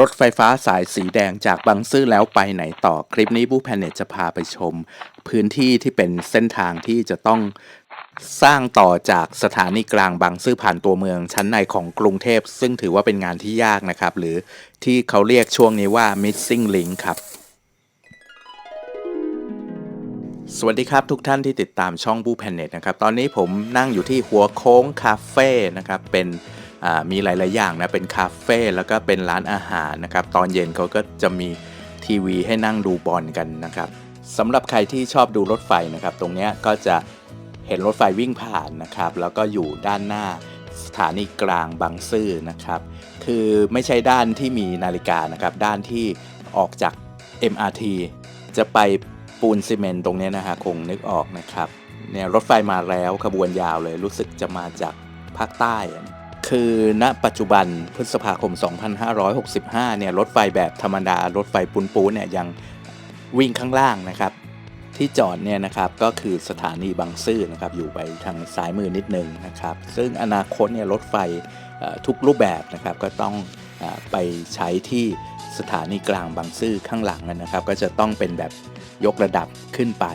รถไฟฟ้าสายสีแดงจากบางซื่อแล้วไปไหนต่อคลิปนี้บูแพนเน็ตจะพาไปชม พื้นที่ที่เป็นเส้นทางที่จะต้องสร้างต่อจากสถานีกลางบางซื่อผ่านตัวเมืองชั้นในของกรุงเทพ ซึ่งถือว่าเป็นงานที่ยากนะครับ หรือที่เขาเรียกช่วงนี้ว่า missing link ครับ สวัสดีครับทุกท่านที่ติดตามช่องบูแพนเน็ตนะครับ ตอนนี้ผมนั่งอยู่ที่หัวโค้งคาเฟ่นะครับเป็น มีหลาย ๆ อย่างนะ เป็นคาเฟ่แล้วก็เป็นร้านอาหารนะครับ ตอนเย็นเขาก็จะมีทีวีให้นั่งดูบอลกันนะครับสำหรับใครที่ชอบดูรถไฟนะครับ ตรงนี้ก็จะเห็นรถไฟวิ่งผ่านนะครับ แล้วก็อยู่ด้านหน้าสถานีกลางบางซื่อนะครับ คือไม่ใช่ด้านที่มีนาฬิกานะครับ ด้านที่ออกจาก MRT จะไปปูนซีเมนต์ตรงนี้นะฮะคงนึกออกนะครับเนี่ยรถไฟมาแล้วขบวนยาวเลยรู้สึกจะมาจากภาคใต้ คือณปัจจุบันพฤษภาคม 2565 เนี่ยรถไฟแบบธรรมดารถไฟปูนปูนเนี่ยยังวิ่งข้างล่างนะครับ ที่จอดเนี่ยนะครับก็คือสถานีบางซื่อนะครับอยู่ไปทางซ้ายมือนิดนึงนะครับ ซึ่งอนาคตเนี่ยรถไฟทุกรูปแบบนะครับก็ต้องอไปใช้ที่สถานีกลางบางซื่อข้างหลังนะครับ ก็จะต้องเป็นแบบยกระดับขึ้นไป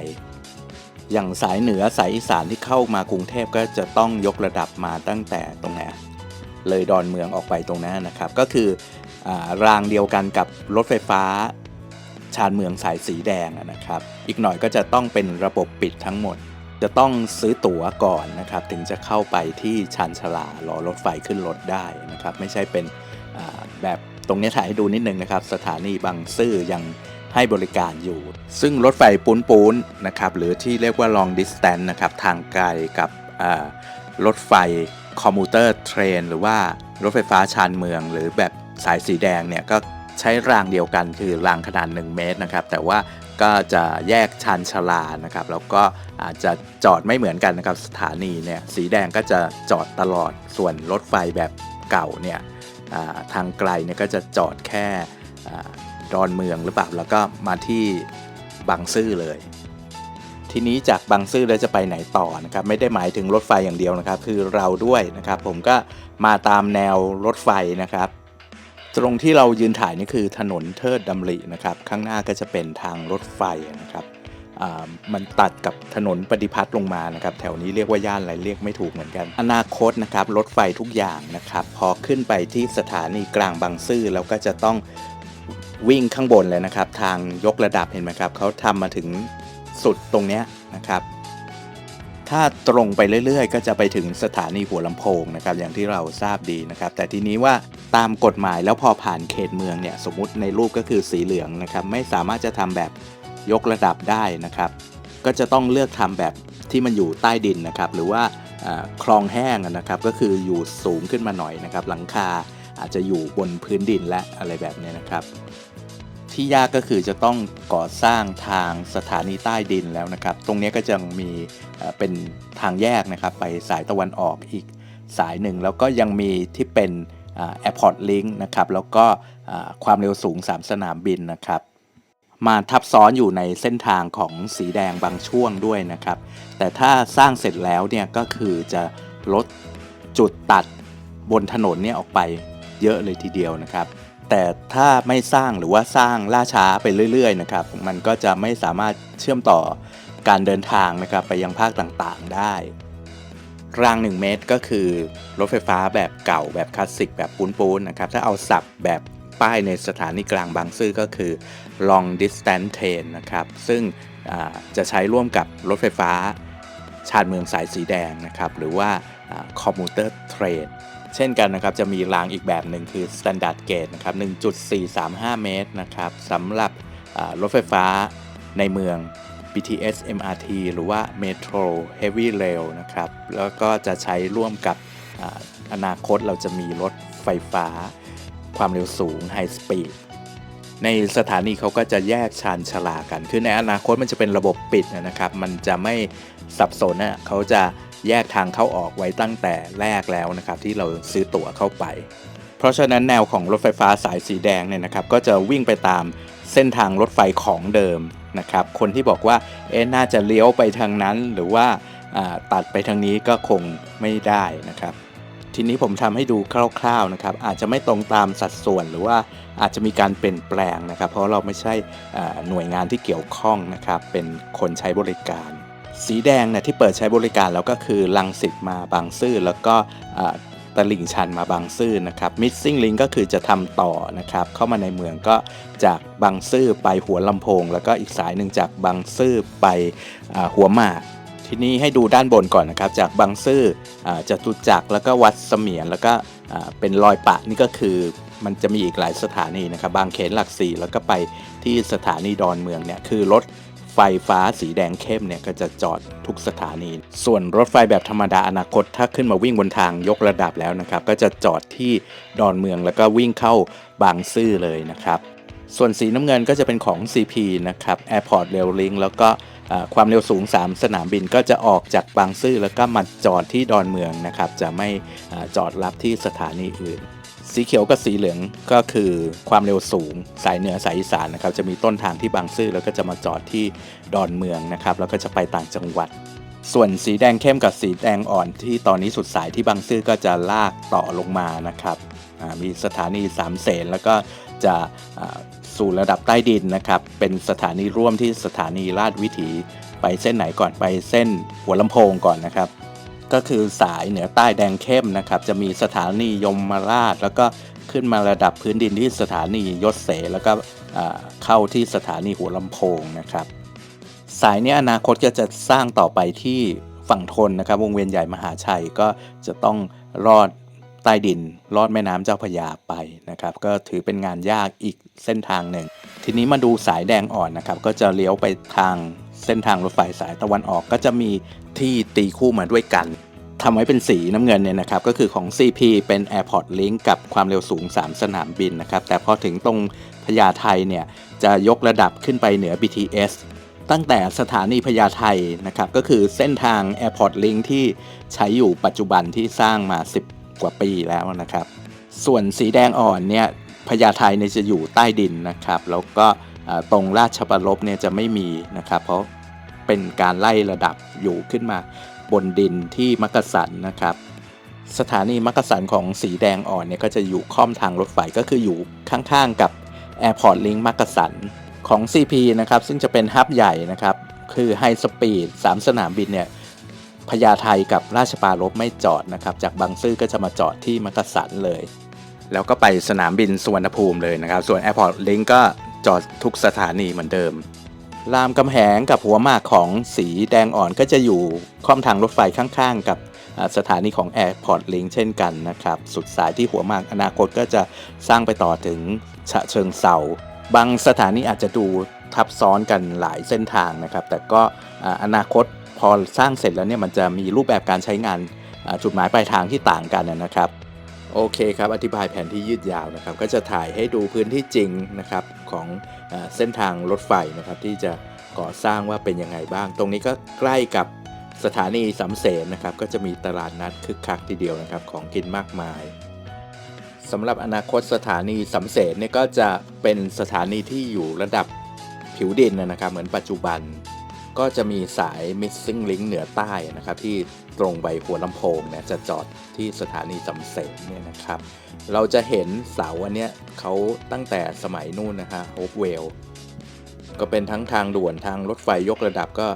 อย่างสายเหนือสายอีสานที่เข้ามากรุงเทพก็จะต้องยกระดับมาตั้งแต่ตรงไหน เลยดอนเมืองออกไปตรงนั้นนะครับ ก็คืออรางเดียวกันกับรถไฟฟ้าชานเมืองสายสีแดงนะครับ อีกหน่อยก็จะต้องเป็นระบบปิดทั้งหมด จะต้องซื้อตั๋วก่อนนะครับ ถึงจะเข้าไปที่ชานชลารอรถไฟขึ้นรถได้นะครับ ไม่ใช่เป็นแบบตรงนี้ถ่ายให้ดูนิดนึงนะครับ สถานีบางซื่อยังให้บริการอยู่ ซึ่งรถไฟปูนปูนๆนะครับ หรือที่เรียกว่า long distance นะครับ ทางไกลกับรถไฟ คอมมูเตอร์เทรนหรือว่ารถไฟฟ้าชานเมือง หรือแบบสายสีแดงเนี่ยก็ใช้รางเดียวกันคือรางขนาด 1 เมตรนะครับ แต่ว่าก็จะแยกชานชลานะครับ แล้วก็อาจจะจอดไม่เหมือนกันนะครับ สถานีเนี่ยสีแดงก็จะจอดตลอดส่วนรถไฟแบบเก่าเนี่ยทางไกลเนี่ยก็จะจอดแค่ดอนเมืองหรือเปล่าแล้วก็มาที่บางซื่อเลย ทีนี้จากบางซื่อแล้วจะไปไหนต่อนะครับไม่ได้หมายถึงรถไฟอย่างเดียวนะครับ คือเราด้วยนะครับ ผมก็มาตามแนวรถไฟนะครับ ตรงที่เรายืนถ่ายนี่คือถนนเทิดดำรินะครับ ข้างหน้าก็จะเป็นทางรถไฟนะครับมันตัดกับถนนปฏิพัฒน์ลงมานะครับ แถวนี้เรียกว่าย่านอะไรเรียกไม่ถูกเหมือนกัน อนาคตนะครับรถไฟทุกอย่างนะครับ พอขึ้นไปที่สถานีกลางบางซื่อแล้วก็จะต้องวิ่งข้างบนเลยนะครับ ทางยกระดับเห็นไหมครับเขาทำมาถึง สุดตรงเนี้ยนะครับ ถ้าตรงไปเรื่อยๆ ก็จะไปถึงสถานีหัวลำโพงนะครับ อย่างที่เราทราบดีนะครับ แต่ทีนี้ว่าตามกฎหมายแล้วพอผ่านเขตเมืองเนี่ยสมมุติในรูปก็คือสีเหลืองนะครับ ไม่สามารถจะทำแบบยกระดับได้นะครับ ก็จะต้องเลือกทำแบบที่มันอยู่ใต้ดินนะครับ หรือว่าคลองแห้งนะครับก็คืออยู่สูงขึ้นมาหน่อยนะครับ หลังคาอาจจะอยู่บนพื้นดินและอะไรแบบนี้นะครับ ที่ยากก็คือจะต้องก่อสร้างทางสถานีใต้ดินแล้วนะครับ ตรงนี้ก็จะมีเป็นทางแยกนะครับ ไปสายตะวันออกอีกสายหนึ่ง แล้วก็ยังมีที่เป็นแอร์พอร์ตลิงก์นะครับ แล้วก็ความเร็วสูง 3 สนามบินนะครับ มาทับซ้อนอยู่ในเส้นทางของสีแดงบางช่วงด้วยนะครับ แต่ถ้าสร้างเสร็จแล้วเนี่ยก็คือจะลดจุดตัดบนถนนเนี่ยออกไปเยอะเลยทีเดียวนะครับ แต่ถ้าไม่สร้างหรือว่าสร้างล่าช้าไปเรื่อยๆนะครับ มันก็จะไม่สามารถเชื่อมต่อการเดินทางนะครับไปยังภาคต่างๆได้ ราง 1 เมตรก็คือ รถไฟฟ้าแบบเก่าแบบคลาสสิกแบบปูนๆนนะครับ ถ้าเอาสับแบบป้ายในสถานีกลางบางซื่อก็คือ long distance train นะครับ ซึ่งจะใช้ร่วมกับรถไฟฟ้าชานเมืองสายสีแดงนะครับ หรือว่า commuter train เช่นกันนะครับจะมีรางอีกแบบหนึ่งคือ standard gauge นะครับ 1.435 เมตรนะครับสำหรับรถไฟฟ้าในเมือง BTS MRT หรือว่า Metro Heavy Rail นะครับ แล้วก็จะใช้ร่วมกับออนาคตเราจะมีรถไฟฟ้า ความเร็วสูง High Speed ในสถานีเขาก็จะแยกชานชลากัน คือในอนาคตมันจะเป็นระบบปิดนะครับ มันจะไม่สับสนนะเขาจะ แยกทางเข้าออกไว้ตั้งแต่แรกแล้วนะครับที่เราซื้อตั๋วเข้าไป เพราะฉะนั้นแนวของรถไฟฟ้าสายสีแดงเนี่ยนะครับก็จะวิ่งไปตามเส้นทางรถไฟของเดิมนะครับคนที่บอกว่าเอ๊ะน่าจะเลี้ยวไปทางนั้นหรือว่าตัดไปทางนี้ก็คงไม่ได้นะครับ ทีนี้ผมทำให้ดูคร่าวๆนะครับอาจจะไม่ตรงตามสัดส่วนหรือว่าอาจจะมีการเปลี่ยนแปลงนะครับ เพราะเราไม่ใช่หน่วยงานที่เกี่ยวข้องนะครับเป็นคนใช้บริการ สีแดงเนี่ยที่เปิดใช้บริการแล้วก็คือลังสิตมาบางซื่อแล้วก็ตลิ่งชันมาบางซื่อนะครับ missing link ก็คือจะทำต่อนะครับ เข้ามาในเมืองก็จากบางซื่อไปหัวลำโพง แล้วก็อีกสายหนึ่งจากบางซื่อไปอหัวหมากทีนี้ให้ดูด้านบนก่อนนะครับ จากบางซื่ออาจตุจักรแล้วก็วัดเสมียนแล้วก็เป็นรอยปะนี่ก็คือมันจะมีอีกหลายสถานีนะครับ บางเขนหลักสี่แล้วก็ไปที่สถานีดอนเมืองเนี่ยคือรถ ฟฟ้าสีแดงเข้มเนี่ยก็จะจอดทุกสถานี ส่วนรถไฟแบบธรรมดาอนาคต ถ้าขึ้นมาวิ่งบนทางยกระดับแล้วนะครับ ก็จะจอดที่ดอนเมืองแล้วก็วิ่งเข้าบางซื่อเลยนะครับ ส่วนสีน้ำเงินก็จะเป็นของ CP นะครับ Airport Rail Link แล้วก็ความเร็วสูง 3 สนามบินก็จะออกจากบางซื่อแล้วก็มาจอดที่ดอนเมืองนะครับ จะไม่อจอดรับที่สถานีอื่น สีเขียวกับสีเหลืองก็คือความเร็วสูง สายเหนือสายอีสานนะครับ จะมีต้นทางที่บางซื่อแล้วก็จะมาจอดที่ดอนเมืองนะครับ แล้วก็จะไปต่างจังหวัด ส่วนสีแดงเข้มกับสีแดงอ่อนที่ตอนนี้สุดสายที่บางซื่อก็จะลากต่อลงมานะครับมีสถานีสามเสนแล้วก็จะสู่ระดับใต้ดินนะครับ เป็นสถานีร่วมที่สถานีลาดวิถี ไปเส้นไหนก่อนไปเส้นหัวลำโพงก่อนนะครับ ก็คือสายเหนือใต้แดงเข้มนะครับ จะมีสถานียมราช แล้วก็ขึ้นมาระดับพื้นดินที่สถานียศเส แล้วก็เข้าที่สถานีหัวลำโพงนะครับ สายนี้อนาคตก็จะสร้างต่อไปที่ฝั่งทนนะครับ วงเวียนใหญ่มหาชัยก็จะต้องรอดใต้ดินรอดแม่น้ำเจ้าพระยาไปนะครับ ก็ถือเป็นงานยากอีกเส้นทางหนึ่ง ทีนี้มาดูสายแดงอ่อนนะครับ ก็จะเลี้ยวไปทาง เส้นทางรถไฟสายตะวันออกก็จะมีที่ตีคู่มาด้วยกันทำไว้เป็นสีน้ำเงินเนี่ยนะครับก็คือของ CP เป็น Airport Link กับความเร็วสูง 3 สนามบินนะครับแต่พอถึงตรงพญาไทเนี่ยจะยกระดับขึ้นไปเหนือ BTS ตั้งแต่สถานีพญาไทนะครับก็คือเส้นทาง Airport Link ที่ใช้อยู่ปัจจุบันที่สร้างมา 10 กว่าปีแล้วนะครับ ส่วนสีแดงอ่อนเนี่ยพญาไทเนี่ยจะอยู่ใต้ดินนะครับ แล้วก็ ตรงราชประลบเนี่ยจะไม่มีนะครับเพราะเป็นการไล่ระดับอยู่ขึ้นมาบนดินที่มักกะสันนะครับ สถานีมักกะสันของสีแดงอ่อนเนี่ยก็จะอยู่ค่อมทางรถไฟก็คืออยู่ข้างๆกับ Airport Link มักกะสันของ CP นะครับซึ่งจะเป็นฮับใหญ่นะครับคือไฮสปีด3สนามบินเนี่ยพญาไทกับราชปารบไม่จอดนะครับ จากบางซื่อก็จะมาจอดที่มักกะสันเลย แล้วก็ไปสนามบินสุวรรณภูมิเลยนะครับ ส่วน Airport Link ก็ จอดทุกสถานีเหมือนเดิม รามกำแหงกับหัวหมากของสีแดงอ่อนก็จะอยู่ค่อมทางรถไฟข้างๆ กับสถานีของ Airport Link เช่นกันนะครับ สุดสายที่หัวหมากอนาคตก็จะสร้างไปต่อถึงฉะเชิงเซาบางสถานีอาจจะดูทับซ้อนกันหลายเส้นทางนะครับ แต่ก็อนาคตพอสร้างเสร็จแล้วเนี่ยมันจะมีรูปแบบการใช้งานจุดหมายปลายทางที่ต่างกันนะครับ โอเคครับ อธิบายแผนที่ยืดยาวนะครับ ก็จะถ่ายให้ดูพื้นที่จริงนะครับของเส้นทางรถไฟนะครับ ที่จะก่อสร้างว่าเป็นยังไงบ้าง ตรงนี้ก็ใกล้กับสถานีสำเสนนะครับ ก็จะมีตลาดนัดคึกคักทีเดียวนะครับ ของกินมากมายสำหรับอนาคตสถานีสำเสนเนี่ยก็จะเป็นสถานีที่อยู่ระดับผิวดินนะครับ เหมือนปัจจุบัน ก็จะมีสาย missing link เหนือใต้นะครับที่ ตรงไปหัวลำโพงเนี่ยจะจอดที่สถานีสำเสนเนี่ยนะครับ เราจะเห็นเสาอันเนี้ยเขาตั้งแต่สมัยนู่นนะฮะโฮปเวลก็เป็นทั้งทางด่วนทางรถไฟยกระดับก็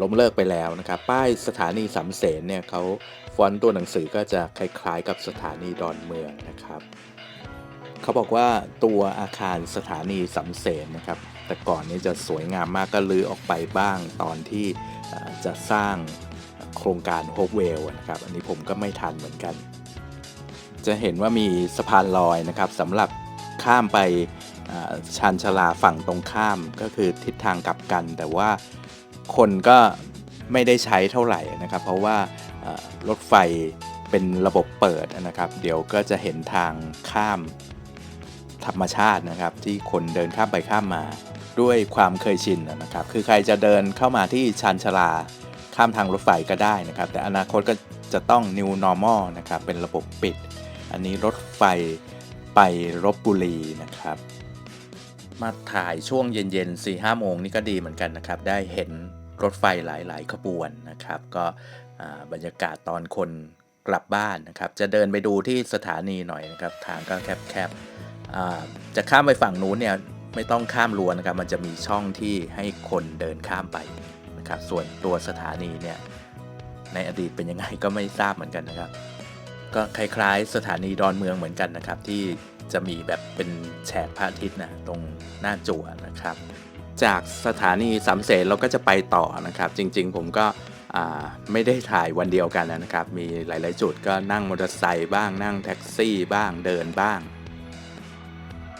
ล้มเลิกไปแล้วนะครับ ป้ายสถานีสำเสนเนี่ยเขาฟอนต์ตัวหนังสือก็จะคล้ายๆ กับสถานีดอนเมืองนะครับเขาบอกว่าตัวอาคารสถานีสำเสนนะครับ แต่ก่อนนี้จะสวยงามมากก็ลื้อออกไปบ้างตอนที่จะสร้าง โครงการโฮปเวลนะครับ อันนี้ผมก็ไม่ทันเหมือนกัน จะเห็นว่ามีสะพานลอยนะครับสำหรับข้ามไปชานชลาฝั่งตรงข้ามก็คือทิศทางกลับกัน แต่ว่าคนก็ไม่ได้ใช้เท่าไหร่นะครับ เพราะว่ารถไฟเป็นระบบเปิดนะครับ เดี๋ยวก็จะเห็นทางข้ามธรรมชาตินะครับ ที่คนเดินข้ามไปข้ามมาด้วยความเคยชินนะครับ คือใครจะเดินเข้ามาที่ชานชลา ข้ามทางรถไฟก็ได้นะครับ แต่อนาคตก็จะต้อง new normal นะครับ เป็นระบบปิด อันนี้รถไฟไปรบบุรีนะครับ มาถ่ายช่วงเย็นๆ4ี่ห้าโมงนี่ก็ดีเหมือนกันนะครับ ได้เห็นรถไฟหลาย ๆ ขบวนนะครับ ก็บรรยากาศตอนคนกลับบ้านนะครับ จะเดินไปดูที่สถานีหน่อยนะครับ ทางก็แคบๆจะข้ามไปฝั่งนู้นเนี่ยไม่ต้องข้ามรั้วนะครับ มันจะมีช่องที่ให้คนเดินข้ามไป นะครับ ส่วนตัวสถานีเนี่ยในอดีตเป็นยังไงก็ไม่ทราบเหมือนกันนะครับ ก็คล้ายๆ สถานีดอนเมืองเหมือนกันนะครับ ที่จะมีแบบเป็นแฉกพระอาทิตย์นะตรงหน้าจั่วนะครับ จากสถานีสามเสนเราก็จะไปต่อนะครับ จริงๆผมก็ไม่ได้ถ่ายวันเดียวกันนะครับ มีหลาย ๆ จุดก็นั่งมอเตอร์ไซค์บ้างนั่งแท็กซี่บ้างเดินบ้าง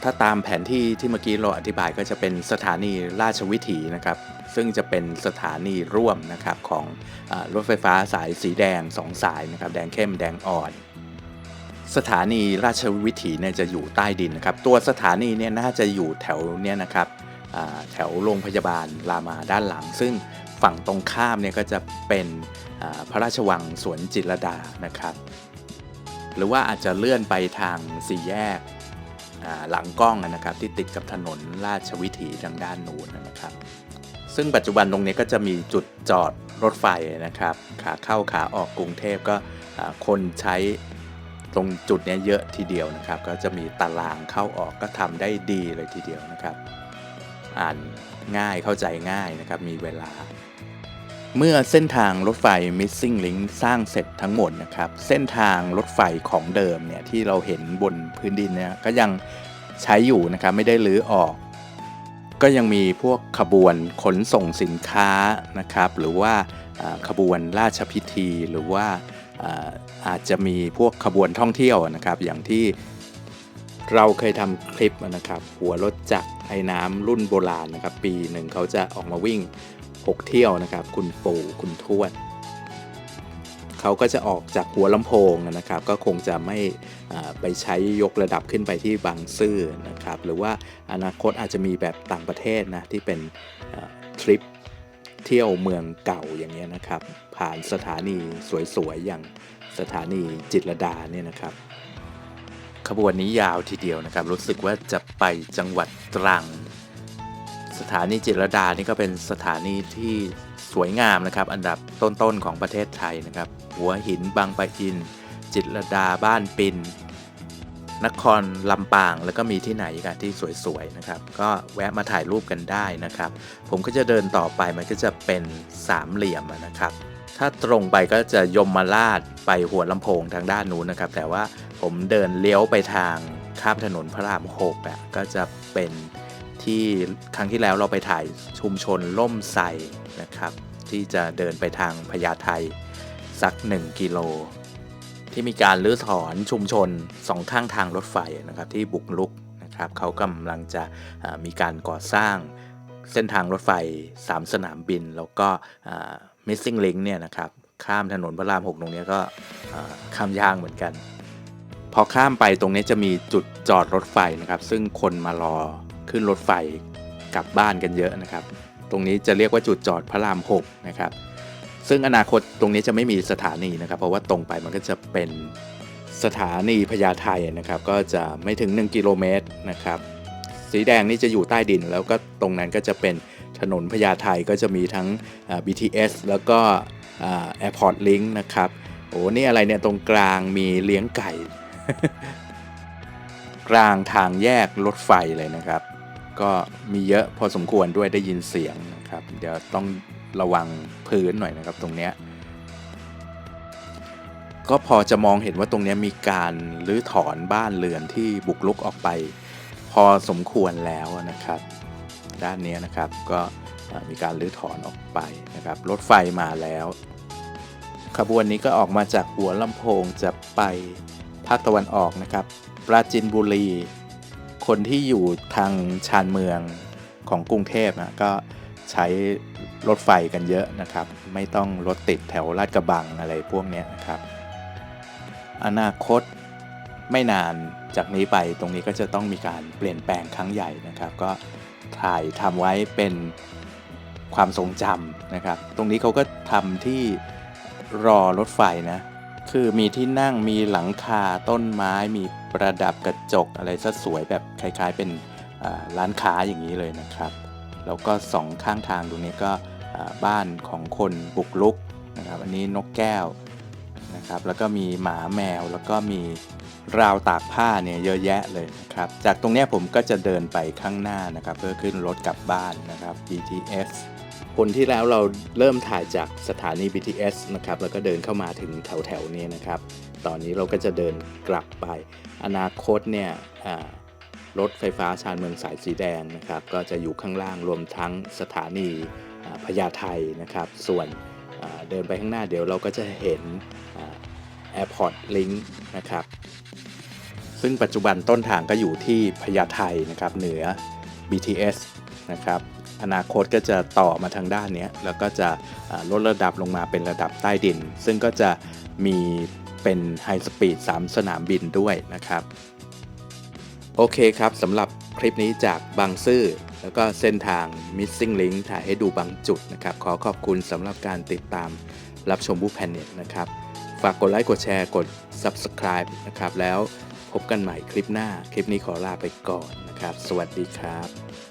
ถ้าตามแผนที่ที่เมื่อกี้เราอธิบายก็จะเป็นสถานีราชวิถีนะครับ ซึ่งจะเป็นสถานีร่วมนะครับของอรถไฟฟ้าสายสีแดง 2 สายนะครับแดงเข้มแดงอ่อน สถานีราชวิถีเนี่ยจะอยู่ใต้ดินนะครับ ตัวสถานีเนี่ยน่าจะอยู่แถวเนี่ยนะครับแถวโรงพยาบาลรามาด้านหลัง ซึ่งฝั่งตรงข้ามเนี่ยก็จะเป็นพระราชวังสวนจิตรดานะครับ หรือว่าอาจจะเลื่อนไปทางสี่แยก หลังกล้องนะครับที่ติดกับถนนราชวิถีทางด้านนู้นนะครับ ซึ่งปัจจุบันตรงนี้ก็จะมีจุดจอดรถไฟนะครับ ขาเข้าขาออกกรุงเทพก็คนใช้ตรงจุดนี้เยอะทีเดียวนะครับ ก็จะมีตารางเข้าออกก็ทำได้ดีเลยทีเดียวนะครับ อ่านง่ายเข้าใจง่ายนะครับ มีเวลา เมื่อเส้นทางรถไฟ Missing Link สร้างเสร็จทั้งหมดนะครับ เส้นทางรถไฟของเดิมเนี่ยที่เราเห็นบนพื้นดินเนี่ยก็ยังใช้อยู่นะครับไม่ได้รื้อออก ก็ยังมีพวกขบวนขนส่งสินค้านะครับ หรือว่าขบวนราชพิธีหรือว่าอาจจะมีพวกขบวนท่องเที่ยวนะครับ อย่างที่เราเคยทำคลิปนะครับ หัวรถจักรไอ้น้ำรุ่นโบราณนะครับ ปีหนึ่งเขาจะออกมาวิ่ง 6 เที่ยวนะครับ คุณปู่คุณทวดเขาก็จะออกจากหัวลำโพงนะครับ ก็คงจะไม่ไปใช้ยกระดับขึ้นไปที่บางซื่อนะครับ หรือว่าอนาคตอาจจะมีแบบต่างประเทศนะที่เป็นทริปเที่ยวเมืองเก่าอย่างเงี้ยนะครับ ผ่านสถานีสวยๆอย่างสถานีจิตรดาเนี่ยนะครับ ขบวนนี้ยาวทีเดียวนะครับ รู้สึกว่าจะไปจังหวัดตรัง สถานีจิตรดานี่ก็เป็นสถานีที่สวยงามนะครับ อันดับต้นๆของประเทศไทยนะครับ หัวหินบางปะอิน จิตรดาบ้านปิน นครลำปางแล้วก็มีที่ไหนกันที่สวยๆนะครับ ก็แวะมาถ่ายรูปกันได้นะครับ ผมก็จะเดินต่อไปมันก็จะเป็นสามเหลี่ยมนะครับ ถ้าตรงไปก็จะยมมาลาดไปหัวลำโพงทางด้านนู้นนะครับ แต่ว่าผมเดินเลี้ยวไปทางข้ามถนนพระรามหกอะก็จะเป็น ที่ครั้งที่แล้วเราไปถ่ายชุมชนล่มไทรนะครับ ที่จะเดินไปทางพญาไทสัก 1 กิโล ที่มีการรื้อถอนชุมชนสองข้างทางรถไฟนะครับที่บุกรุกนะครับเขากำลังจะมีการก่อสร้างเส้นทางรถไฟ 3 สนามบิน แล้วก็ missing link เนี่ยนะครับข้ามถนนพระราม 6 ตรงนี้ก็ข้ามยากเหมือนกัน พอข้ามไปตรงนี้จะมีจุดจอดรถไฟนะครับ ซึ่งคนมารอ ขึ้นรถไฟกลับบ้านกันเยอะนะครับ ตรงนี้จะเรียกว่าจุดจอดพระราม6นะครับ ซึ่งอนาคตตรงนี้จะไม่มีสถานีนะครับ เพราะว่าตรงไปมันก็จะเป็นสถานีพญาไทนะครับ ก็จะไม่ถึง 1 กิโลเมตรนะครับ สีแดงนี่จะอยู่ใต้ดิน แล้วก็ตรงนั้นก็จะเป็นถนนพญาไทก็จะมีทั้ง BTS แล้วก็ Airport Link นะครับโอ้นี่อะไรเนี่ยตรงกลางมีเลี้ยงไก่ กลางทางแยกรถไฟเลยนะครับ ก็มีเยอะพอสมควรด้วยได้ยินเสียงนะครับ เดี๋ยวต้องระวังพื้นหน่อยนะครับตรงเนี้ยก็พอจะมองเห็นว่าตรงนี้มีการรื้อถอนบ้านเรือนที่บุกรุกออกไป พอสมควรแล้วนะครับ ด้านนี้นะครับก็มีการรื้อถอนออกไปนะครับรถไฟมาแล้ว ขบวนนี้ก็ออกมาจากหัวลำโพงจะไปภาคตะวันออกนะครับ ปราจินบุรี คนที่อยู่ทางชานเมืองของกรุงเทพนะก็ใช้รถไฟกันเยอะนะครับ ไม่ต้องรถติดแถวลาดกระบังอะไรพวกนี้นะครับ อนาคตไม่นานจากนี้ไปตรงนี้ก็จะต้องมีการเปลี่ยนแปลงครั้งใหญ่นะครับ ก็ถ่ายทำไว้เป็นความทรงจำนะครับ ตรงนี้เขาก็ทำที่รอรถไฟนะ คือมีที่นั่งมีหลังคาต้นไม้ มีประดับกระจกอะไรซะสวยแบบคล้ายๆเป็นร้านค้าอย่างนี้เลยนะครับ แล้วก็สองข้างทางตรงนี้ก็บ้านของคนบุกลุกนะครับอันนี้นกแก้วนะครับแล้วก็มีหมาแมวแล้วก็มีราวตากผ้าเนี่ยเยอะแยะเลยนะครับจากตรงนี้ผมก็จะเดินไปข้างหน้านะครับ เพื่อขึ้นรถกลับบ้านนะครับ BTS คนที่แล้วเราเริ่มถ่ายจากสถานี BTS นะครับแล้วก็เดินเข้ามาถึงแถวๆนี้นะครับ ตอนนี้เราก็จะเดินกลับไป อนาคตเนี่ยรถไฟฟ้าชานเมืองสายสีแดงนะครับ ก็จะอยู่ข้างล่างรวมทั้งสถานีพญาไทนะครับ ส่วนเดินไปข้างหน้าเดี๋ยวเราก็จะเห็นอ่า Airport Link นะครับ ซึ่งปัจจุบันต้นทางก็อยู่ที่พญาไทนะครับเหนือ BTS นะครับ อนาคตก็จะต่อมาทางด้านนี้แล้วก็จะลดระดับลงมาเป็นระดับใต้ดิน ซึ่งก็จะมีเป็นไฮสปีด3 สนามบินด้วยนะครับ โอเคครับสำหรับคลิปนี้จากบางซื่อแล้วก็เส้นทาง Missing Link ถ่ายให้ดูบางจุดนะครับ ขอขอบคุณสำหรับการติดตามรับชมบูแพนเน็ตนะครับ ฝากกดไลค์กดแชร์กด Subscribe นะครับ แล้วพบกันใหม่คลิปหน้า คลิปนี้ขอลาไปก่อนนะครับ สวัสดีครับ